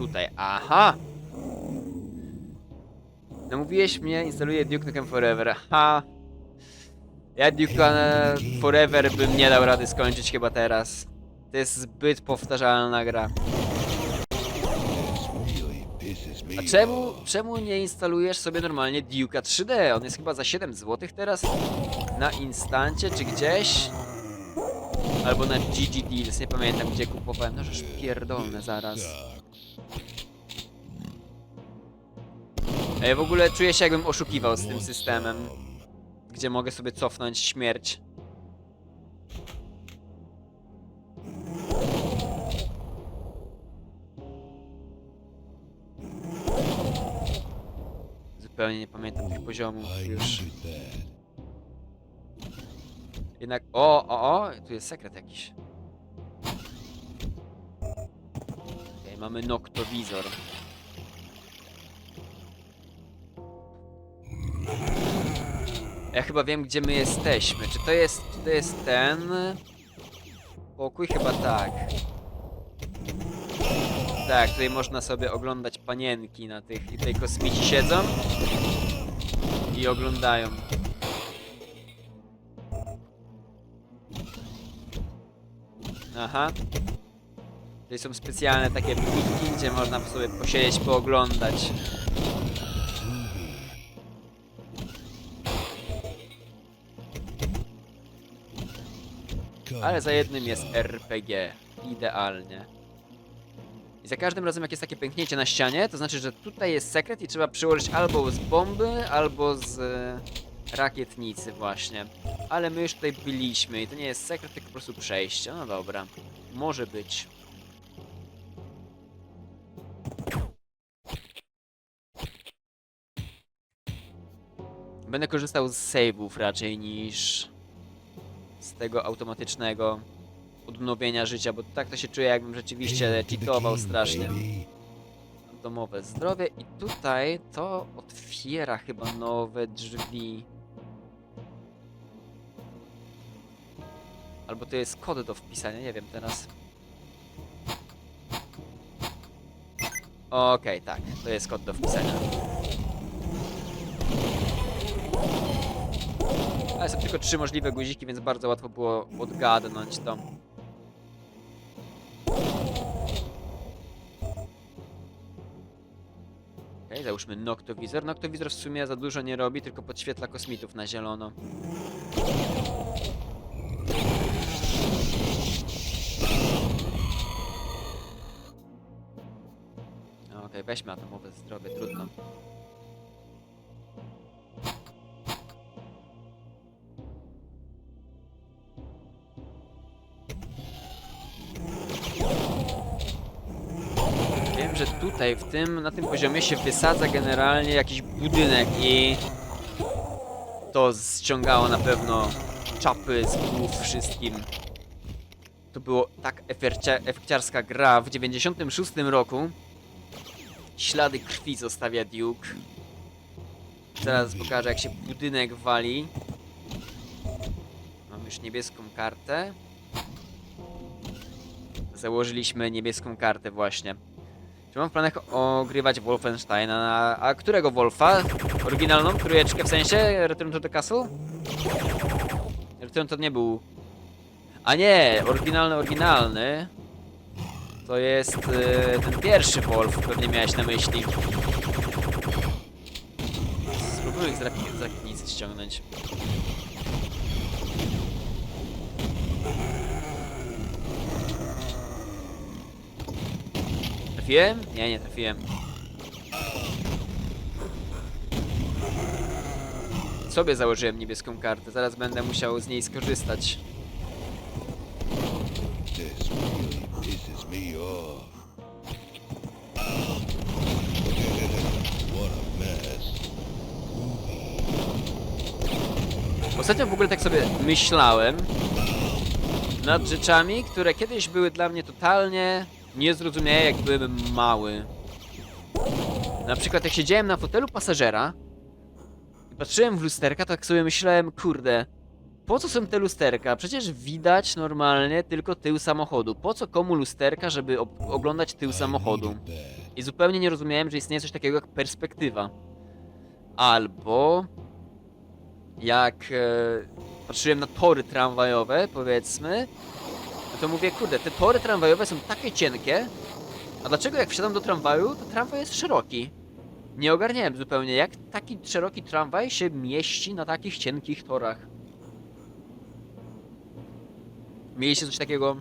tutaj. Aha! Namówiłeś mnie, instaluję Duke Nukem Forever. Ha! Ja Duke Forever bym nie dał rady skończyć chyba teraz. To jest zbyt powtarzalna gra. A czemu, czemu nie instalujesz sobie normalnie Duke'a 3D? On jest chyba za 7 zł teraz na instancie czy gdzieś? Albo na GG Deals, nie pamiętam gdzie kupowałem. No żeż pierdolne zaraz. Ja w ogóle czuję się jakbym oszukiwał z tym systemem. Gdzie mogę sobie cofnąć śmierć. Zupełnie nie pamiętam tych poziomów już. Jednak, o, o, o, tu jest sekret jakiś. Mamy noktowizor. Ja chyba wiem, gdzie my jesteśmy. Czy to jest, czy to jest ten pokój? Chyba tak. Tak, tutaj można sobie oglądać panienki na tych, i tutaj kosmici siedzą i oglądają. Aha. Tutaj są specjalne takie pliki, gdzie można sobie posiedzieć, pooglądać. Ale za jednym jest RPG. Idealnie. I za każdym razem jak jest takie pęknięcie na ścianie, to znaczy, że tutaj jest sekret i trzeba przyłożyć albo z bomby, albo z e, rakietnicy właśnie. Ale my już tutaj byliśmy i to nie jest sekret, tylko po prostu przejście. No dobra. Może być. Będę korzystał z save'ów raczej niż z tego automatycznego odnowienia życia, bo tak to się czuję jakbym rzeczywiście cheatował strasznie. Domowe zdrowie i tutaj to otwiera chyba nowe drzwi. Albo to jest kod do wpisania, nie wiem teraz. Okej, tak, to jest kod do wpisania. Ale są tylko trzy możliwe guziki, więc bardzo łatwo było odgadnąć to. Okej, załóżmy noktowizor. Noktowizor w sumie za dużo nie robi, tylko podświetla kosmitów na zielono. Okej, weźmy atomowe zdrowie, trudno. Tutaj, w tym, na tym poziomie się wysadza generalnie jakiś budynek i to ściągało na pewno czapy z głów wszystkim. To było tak efekciarska gra w 96 roku. Ślady krwi zostawia Duke. Zaraz pokażę jak się budynek wali. Mam już niebieską kartę. Założyliśmy niebieską kartę właśnie. Czy mam w planach ogrywać Wolfensteina? Na... A którego Wolfa? Oryginalną trójeczkę w sensie? Return to the Castle? Return to nie był... A nie, oryginalny, oryginalny. To jest e, ten pierwszy Wolf, pewnie miałeś na myśli. Spróbuję ich z raki- z rakietnicy ściągnąć. Trafiłem? Nie, nie trafiłem. Sobie założyłem niebieską kartę, zaraz będę musiał z niej skorzystać. Ostatnio w ogóle tak sobie myślałem nad rzeczami, które kiedyś były dla mnie totalnie niezrozumiałe, jak byłem mały. Na przykład jak siedziałem na fotelu pasażera i patrzyłem w lusterka, tak sobie myślałem, kurde, po co są te lusterka? Przecież widać normalnie tylko tył samochodu. Po co komu lusterka, żeby oglądać tył samochodu? I zupełnie nie rozumiałem, że istnieje coś takiego jak perspektywa. Albo jak e, patrzyłem na tory tramwajowe, powiedzmy, to mówię, kurde, te tory tramwajowe są takie cienkie, a dlaczego jak wsiadam do tramwaju, to tramwaj jest szeroki? Nie ogarniałem zupełnie, jak taki szeroki tramwaj się mieści na takich cienkich torach. Mieliście coś takiego,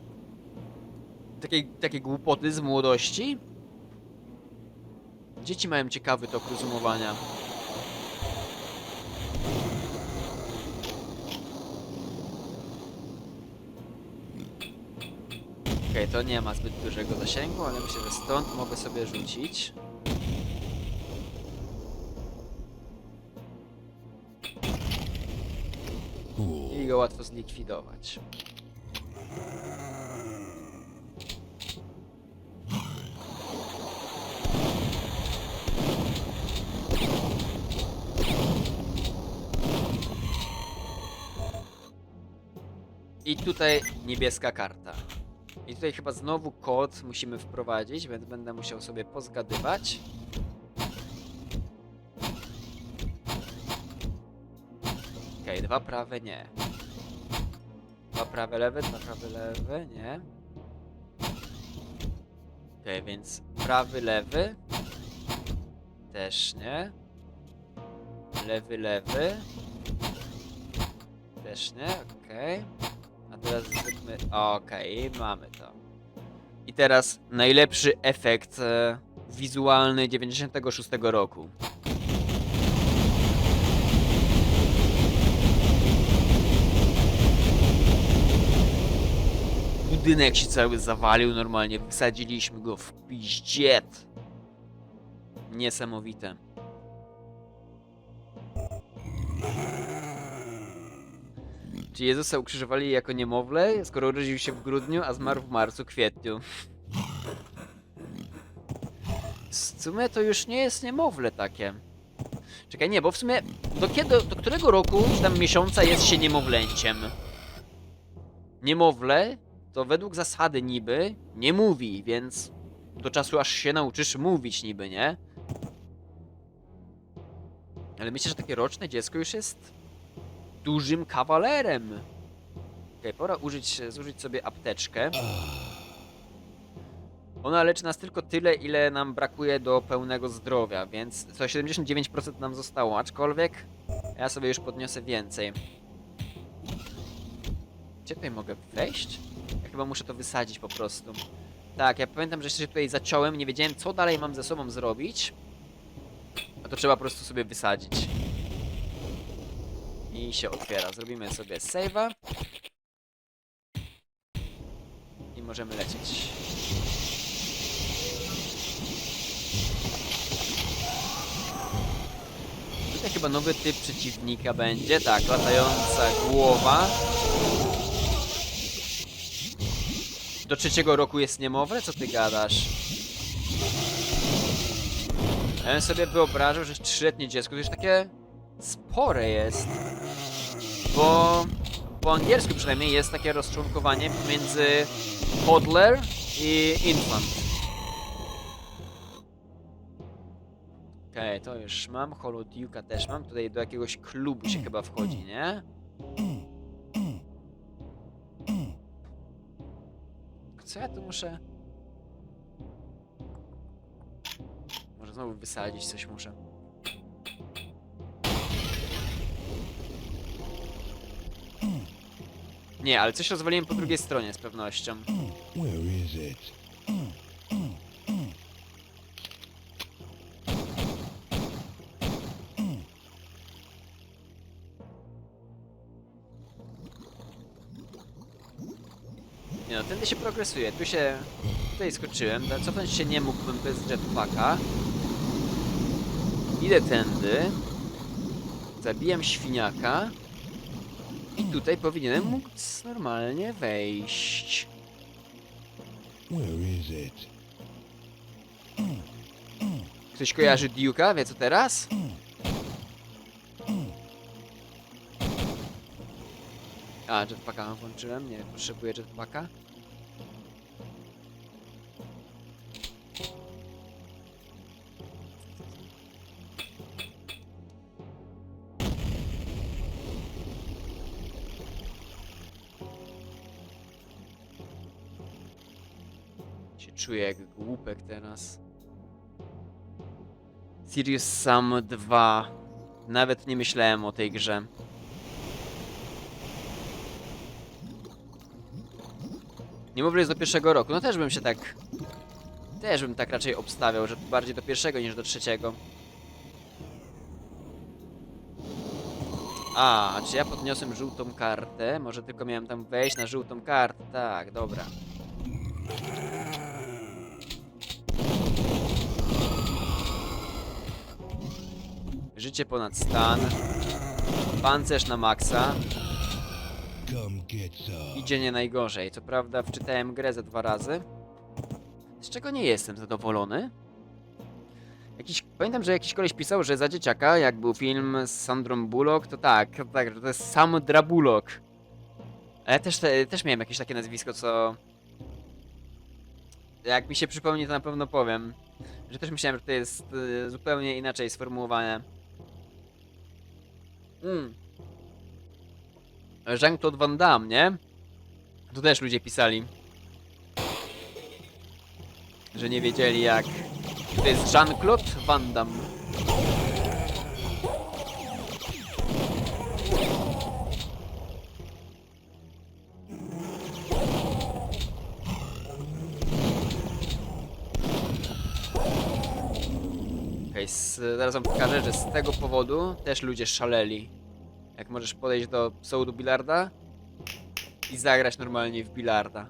takiej, takie głupoty z młodości? Dzieci mają ciekawy tok rozumowania. To nie ma zbyt dużego zasięgu, ale myślę, że stąd mogę sobie rzucić. I go łatwo zlikwidować. I tutaj niebieska karta. I tutaj chyba znowu kod musimy wprowadzić, więc będę musiał sobie pozgadywać. Okej, dwa prawe nie. Dwa prawe lewe, dwa prawe lewe, nie. Okej, więc prawy lewy. Też nie. Lewy lewy. Też nie, okej. A teraz zróbmy. Okej, mamy to. I teraz najlepszy efekt e, wizualny 96 roku. Budynek się cały zawalił normalnie, wysadziliśmy go w piździet. Niesamowite. Czy Jezusa ukrzyżowali jako niemowlę, skoro urodził się w grudniu, a zmarł w marcu, kwietniu? W sumie to już nie jest niemowlę takie. Czekaj, nie, bo w sumie do kiedy, do którego roku, czy tam miesiąca jest się niemowlęciem? Niemowlę to według zasady niby nie mówi, więc do czasu aż się nauczysz mówić niby, nie? Ale myślę, że takie roczne dziecko już jest dużym kawalerem. Okej, pora użyć, zużyć sobie apteczkę. Ona leczy nas tylko tyle, ile nam brakuje do pełnego zdrowia, więc co 79% nam zostało, aczkolwiek ja sobie już podniosę więcej. Gdzie tutaj mogę wejść? Ja chyba muszę to wysadzić po prostu. Tak, ja pamiętam, że się tutaj zaciąłem, nie wiedziałem co dalej mam ze sobą zrobić. A to trzeba po prostu sobie wysadzić. I się otwiera. Zrobimy sobie save'a. I możemy lecieć. Tutaj chyba nowy typ przeciwnika będzie. Tak, latająca głowa. Do trzeciego roku jest niemowlę? Co ty gadasz? Ja bym sobie wyobrażał, że trzyletnie dziecko to już takie spore jest. Bo po angielsku przynajmniej jest takie rozczłonkowanie między toddler i infant. Okej, to już mam. Holoduke'a też mam. Tutaj do jakiegoś klubu się chyba wchodzi, nie? Co ja tu muszę... Może znowu wysadzić coś muszę. Nie, ale coś rozwaliłem po drugiej stronie z pewnością. Nie no, tędy się progresuje. Tu się... Tutaj skoczyłem. Cofnąć się nie mógłbym bez jetpacka. Idę tędy. Zabijam świniaka. I tutaj powinienem móc normalnie wejść. Where is it? Ktoś kojarzy Duke'a? Wie co teraz? A, jetpacka włączyłem. Nie, potrzebuję jetpacka. Czuję jak głupek teraz. Sirius Sam 2. Nawet nie myślałem o tej grze. Niemowlę jest do pierwszego roku. No też bym się tak... Też bym tak raczej obstawiał, że bardziej do pierwszego niż do trzeciego. A, a czy ja podniosłem żółtą kartę? Może tylko miałem tam wejść na żółtą kartę. Tak, dobra. Życie ponad stan. Pancerz na maksa. Idzie nie najgorzej. Co prawda wczytałem grę ze dwa razy. Z czego nie jestem zadowolony. Jakiś, pamiętam, że jakiś koleś pisał, że za dzieciaka, jak był film z Sandrą Bullock, to tak, tak, że to jest Sandra Bullock. A ja też, te, też miałem jakieś takie nazwisko, co... Jak mi się przypomni, to na pewno powiem. Że też myślałem, że to jest y, zupełnie inaczej sformułowane. Mm. Jean-Claude Van Damme, nie? Tu też ludzie pisali. Że nie wiedzieli jak. To jest Jean-Claude Van Damme. Zaraz wam pokażę, że z tego powodu też ludzie szaleli. Jak możesz podejść do sołdu bilarda i zagrać normalnie w bilarda.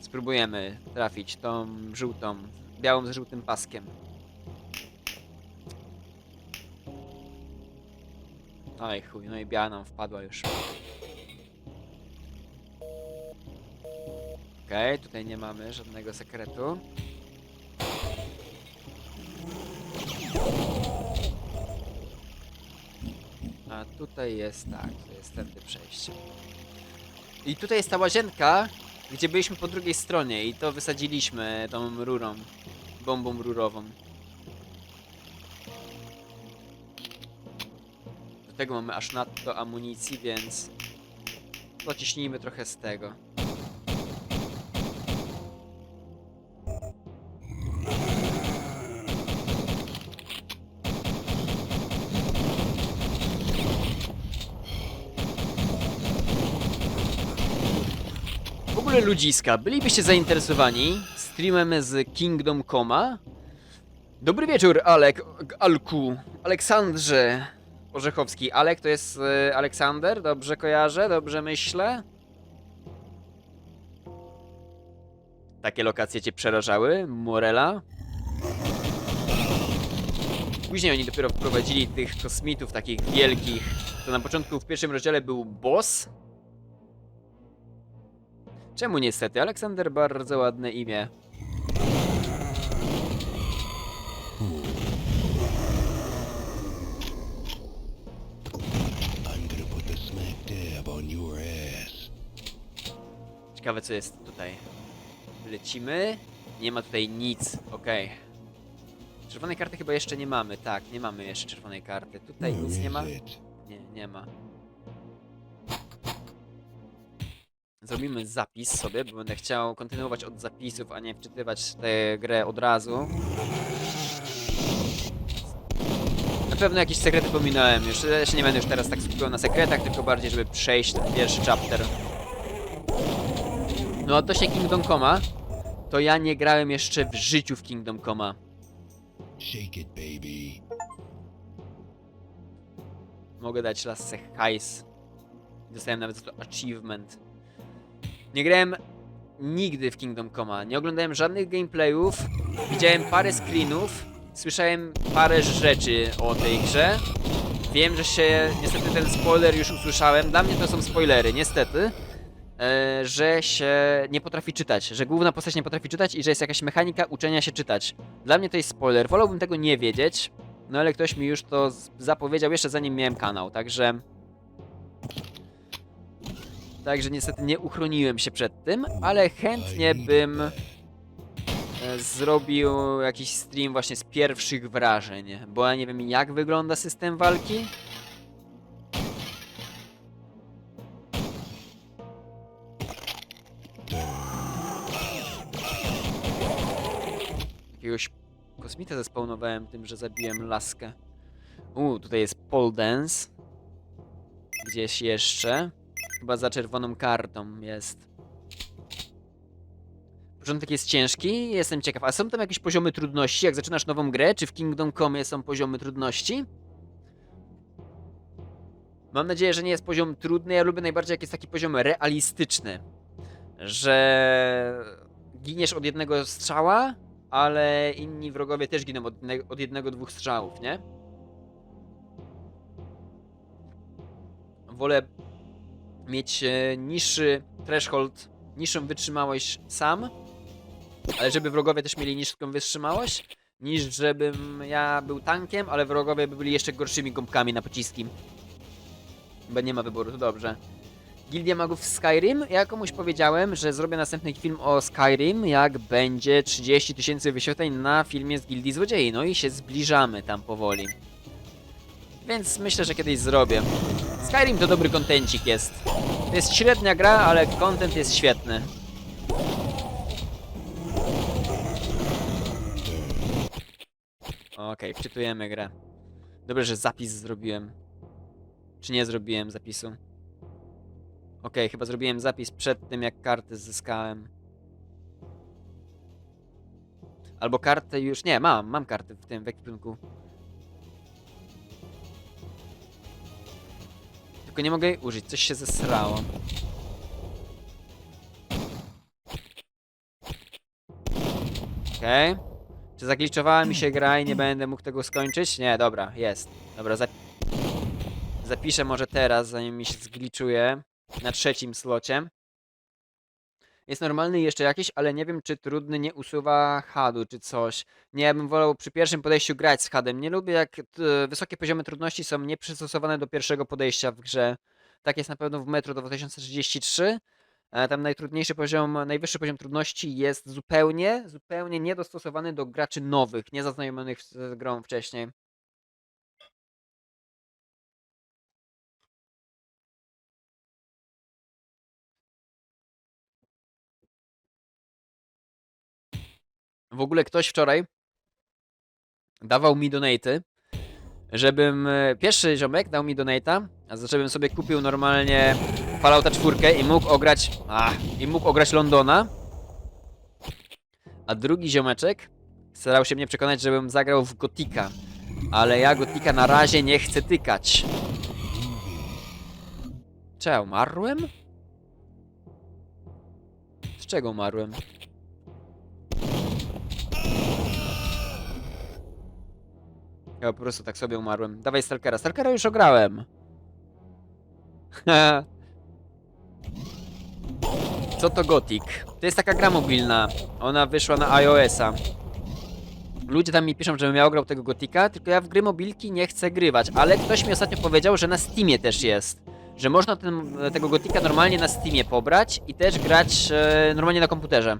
Spróbujemy trafić tą żółtą, białą z żółtym paskiem. Oj chuj, no i biała nam wpadła już. Okej, tutaj nie mamy żadnego sekretu. Tutaj jest tak, to jest tędy przejście. I tutaj jest ta łazienka, gdzie byliśmy po drugiej stronie i to wysadziliśmy tą rurą, bombą rurową. Do tego mamy aż nadto amunicji, więc pociśnijmy trochę z tego. Ogóle ludziska, bylibyście zainteresowani streamem z Kingdom Coma? Dobry wieczór, Alek, Alku, Aleksandrze Orzechowski. Alek to jest e, Aleksander, dobrze kojarzę, dobrze myślę? Takie lokacje cię przerażały, Morela? Później oni dopiero wprowadzili tych kosmitów takich wielkich. To na początku w pierwszym rozdziale był boss, Czemu niestety? Aleksander bardzo ładne imię. Ciekawe co jest tutaj. Lecimy. Nie ma tutaj nic. Okej. Czerwonej karty chyba jeszcze nie mamy. Tak, nie mamy jeszcze czerwonej karty. Tutaj nic nie ma. Nie, nie ma. Zrobimy zapis sobie, bo będę chciał kontynuować od zapisów, a nie wczytywać tę grę od razu. Na pewno jakieś sekrety pominąłem już. Ja się nie będę już teraz tak skupiał na sekretach, tylko bardziej, żeby przejść ten pierwszy chapter. No odnośnie Kingdom Coma, to ja nie grałem jeszcze w życiu w Kingdom Coma. Shake it, baby. Mogę dać lasce hajs. Dostałem nawet za to achievement. Nie grałem nigdy w Kingdom Coma. Nie oglądałem żadnych gameplayów. Widziałem parę screenów. Słyszałem parę rzeczy o tej grze. Wiem, że się niestety ten spoiler już usłyszałem. Dla mnie to są spoilery, niestety. E, że się nie potrafi czytać, że główna postać nie potrafi czytać i że jest jakaś mechanika uczenia się czytać. Dla mnie to jest spoiler. Wolałbym tego nie wiedzieć. No ale ktoś mi już to zapowiedział jeszcze zanim miałem kanał, także... Także niestety nie uchroniłem się przed tym, ale chętnie bym e, zrobił jakiś stream właśnie z pierwszych wrażeń, bo ja nie wiem jak wygląda system walki. jakiegoś kosmita zespawnowałem tym, że zabiłem laskę. U, tutaj jest pole dance. Gdzieś jeszcze. Chyba za czerwoną kartą jest. Początek jest ciężki, jestem ciekaw. A są tam jakieś poziomy trudności, jak zaczynasz nową grę? Czy w Kingdom Come są poziomy trudności? Mam nadzieję, że nie jest poziom trudny. Ja lubię najbardziej, jak jest taki poziom realistyczny. Że giniesz od jednego strzała, ale inni wrogowie też giną od, od jednego, dwóch strzałów, nie? Wolę mieć e, niższy threshold, niższą wytrzymałość sam, ale żeby wrogowie też mieli niską wytrzymałość, niż żebym ja był tankiem, ale wrogowie by byli jeszcze gorszymi gąbkami na pociski. Bo nie ma wyboru, to dobrze. Gildia Magów Skyrim. Ja komuś powiedziałem, że zrobię następny film o Skyrim, jak będzie 30 tysięcy wyświetleń na filmie z Gildii Złodziei. No i się zbliżamy tam powoli. Więc myślę, że kiedyś zrobię. Skyrim to dobry kontencik jest. To jest średnia gra, ale kontent jest świetny. Okej, wczytujemy grę. Dobrze, że zapis zrobiłem. Czy nie zrobiłem zapisu? Okej, chyba zrobiłem zapis przed tym, jak karty zyskałem. Albo kartę już... Nie, mam, mam karty w tym, w ekwipunku. Tylko nie mogę jej użyć, coś się zesrało. Okej. Czy zagliczowała mi się gra i nie będę mógł tego skończyć? Nie, dobra, jest. Dobra, zap... zapiszę może teraz, zanim mi się zgliczuje. Na trzecim slocie. Jest normalny jeszcze jakiś, ale nie wiem, czy trudny nie usuwa hadu, czy coś. Nie, ja bym wolał przy pierwszym podejściu grać z hadem. Nie lubię, jak wysokie poziomy trudności są nieprzystosowane do pierwszego podejścia w grze. Tak jest na pewno w Metro 2033. E, Tam najtrudniejszy poziom, najwyższy poziom trudności jest zupełnie, zupełnie niedostosowany do graczy nowych, niezaznajomionych z grą wcześniej. W ogóle ktoś wczoraj dawał mi donaty, żebym... e, Pierwszy ziomek dał mi donata, żebym sobie kupił normalnie Fallouta 4 i mógł ograć... Ach, i mógł ograć Londona. A drugi ziomeczek starał się mnie przekonać, żebym zagrał w Gotika. Ale ja Gotika na razie nie chcę tykać. Czy umarłem? Z czego umarłem? Ja po prostu tak sobie umarłem. Dawaj Stalkera. Stalkera już ograłem. Co to Gothic? To jest taka gra mobilna. Ona wyszła na iOS-a. Ludzie tam mi piszą, żebym ja ograł tego Gotika, tylko ja w gry mobilki nie chcę grywać. Ale ktoś mi ostatnio powiedział, że na Steamie też jest. Że można ten, tego Gotika normalnie na Steamie pobrać i też grać e, normalnie na komputerze.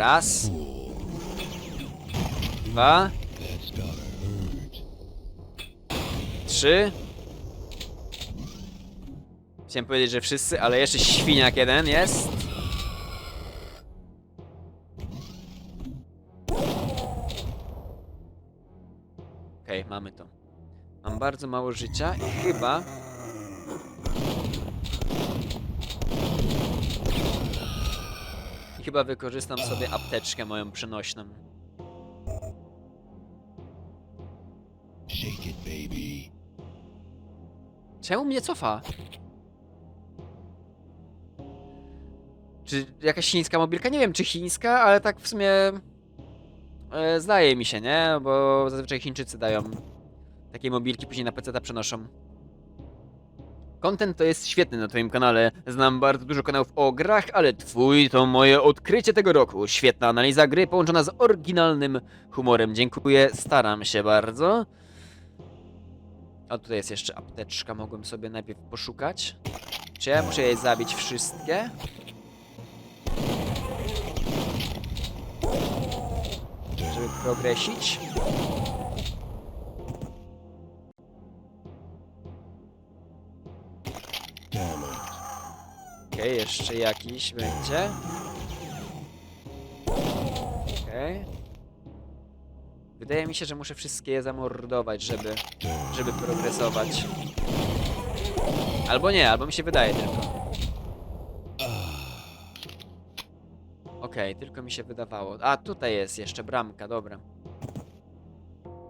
Raz. Dwa. Trzy. Chciałem powiedzieć, że wszyscy, ale jeszcze świniak jeden jest. Okej, mamy to. Mam bardzo mało życia i chyba... chyba wykorzystam sobie apteczkę moją przenośną. Shake it, baby. Czemu mnie cofa? Czy jakaś chińska mobilka? Nie wiem, czy chińska, ale tak w sumie e, zdaje mi się, nie? Bo zazwyczaj Chińczycy dają takie mobilki, później na PC przenoszą. Content to jest świetny na twoim kanale. Znam bardzo dużo kanałów o grach, ale twój to moje odkrycie tego roku. Świetna analiza gry połączona z oryginalnym humorem. Dziękuję, staram się bardzo. A tutaj jest jeszcze apteczka, mogłem sobie najpierw poszukać. Czy ja muszę je zabić wszystkie? Żeby progresić. Jeszcze jakiś będzie. Okej. Wydaje mi się, że muszę wszystkie je zamordować, żeby, żeby progresować. Albo nie, albo mi się wydaje tylko. Okej, tylko mi się wydawało. A, tutaj jest jeszcze bramka, dobra.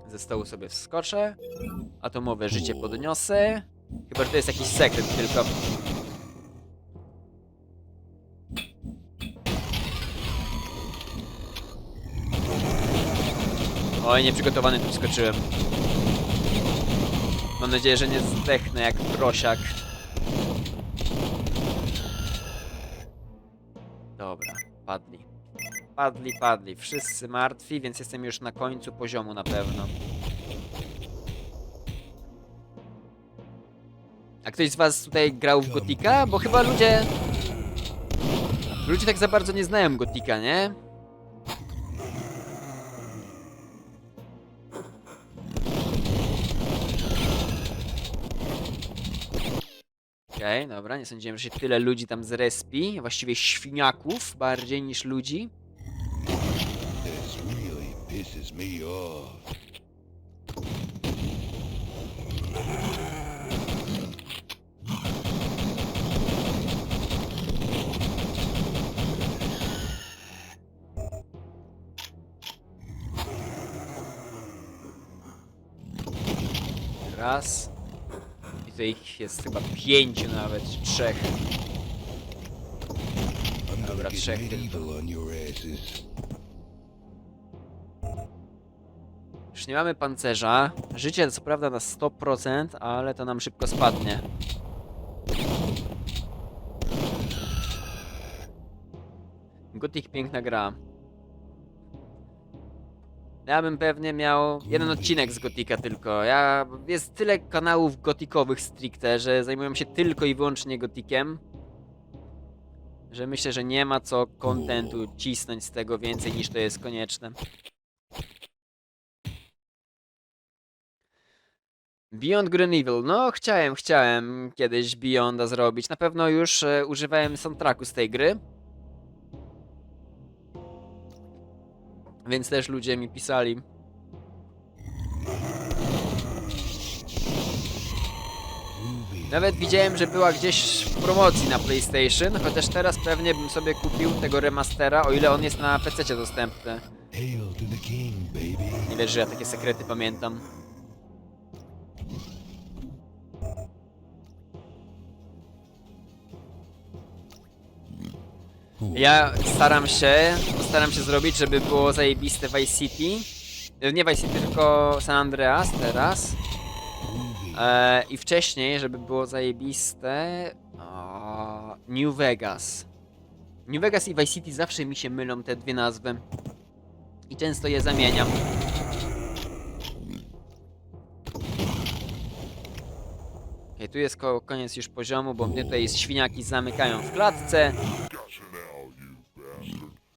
Ze stołu sobie wskoczę. Atomowe życie podniosę. Chyba, że to jest jakiś sekret tylko. Oj, nieprzygotowany tu wskoczyłem. Mam nadzieję, że nie zdechnę jak prosiak. Dobra, padli. Padli, padli. Wszyscy martwi, więc jestem już na końcu poziomu na pewno. A ktoś z was tutaj grał w Gotika? Bo chyba ludzie... Ludzie tak za bardzo nie znają Gotika, nie? Okej, dobra, nie sądziłem, że się tyle ludzi tam zrespi. Właściwie świniaków bardziej niż ludzi. Raz. To ich jest chyba pięciu nawet, czy trzech. Dobra, trzech tylko. Już nie mamy pancerza. Życie co prawda na 100%, ale to nam szybko spadnie. Gothic piękna gra. Ja bym pewnie miał jeden odcinek z Gotika tylko. Ja jest tyle kanałów gotikowych stricte, że zajmują się tylko i wyłącznie Gotikiem. Że myślę, że nie ma co kontentu cisnąć z tego więcej niż to jest konieczne. Beyond and Evil. No, chciałem, chciałem kiedyś Beyonda zrobić. Na pewno już e, używałem soundtracku z tej gry. Więc też ludzie mi pisali. Nawet widziałem, że była gdzieś w promocji na PlayStation, chociaż teraz pewnie bym sobie kupił tego remastera, o ile on jest na PC dostępny. Nie wiesz, że ja takie sekrety pamiętam. Ja staram się, staram się zrobić, żeby było zajebiste Vice City. E, Nie Vice City, tylko San Andreas teraz. E, I wcześniej, żeby było zajebiste o, New Vegas. New Vegas i Vice City zawsze mi się mylą te dwie nazwy. I często je zamieniam. Okej, tu jest ko koniec już poziomu, bo mnie tutaj świniaki zamykają w klatce.